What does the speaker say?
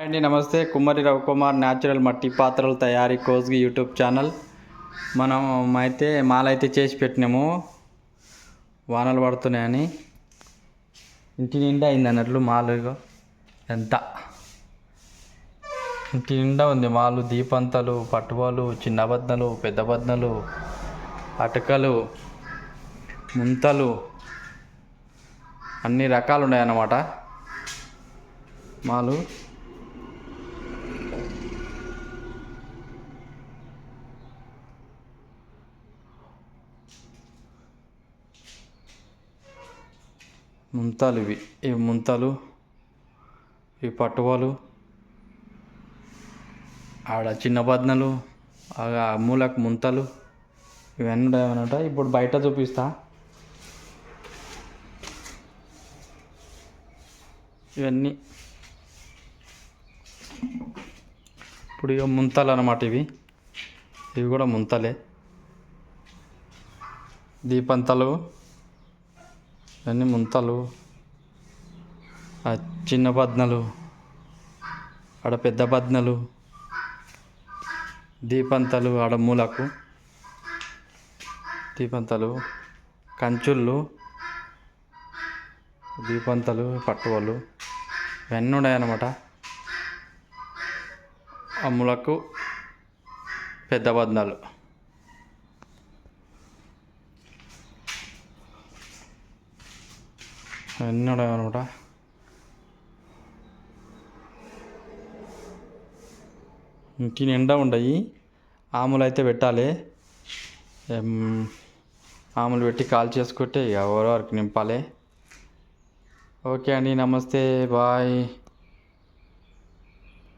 అండి నమస్తే. కుమ్మరి రవికుమార్ న్యాచురల్ మట్టి పాత్రల తయారీ కోజ్గి యూట్యూబ్ ఛానల్. మనం అయితే మాలైతే చేసి పెట్టినాము. వానలు పడుతున్నాయని. ఇంటి నిండా అయింది అన్నట్లు మాలు ఎంత? ఇంటి నిండా ఉంది మాలు. దీపంతలు పట్టువాలు చిన్న బద్నలు పెద్ద బద్నలు అటకలు ముంతలు. అన్ని రకాలు ఉన్నాయన్నమాట మాలు. ముంతాలు ఇవి. ఈ ముంతలు ఈ పట్టువలు ఆడ చిన్న బద్నలు మూలకు ముంతలు ఇవన్నీ ఉన్నాయన్నమాట. ఇప్పుడు బయట చూపిస్తా. ఇవన్నీ. ఇప్పుడు ఇక ముంతలు అనమాట ఇవి. ఇవి కూడా ముంతలే. దీపంతలు ఇవన్నీ ముంతలు ఆ చిన్న బద్నలు ఆడ పెద్ద బద్నలు దీపంతలు ఆడ మూలకు దీపంతలు కంచుళ్ళు దీపంతలు పట్టువలు ఇవన్నీ ఉన్నాయన్నమాట. ఆ మూలకు పెద్ద బద్నాలు. అన్నీ ఉన్నాయన్నమాట ఇంటి నిండా ఉండయి. ఆములు అయితే పెట్టాలి. ఆములు పెట్టి కాల్ చేసుకుంటే ఇక వరకు నింపాలి. ఓకే అండి నమస్తే బాయ్.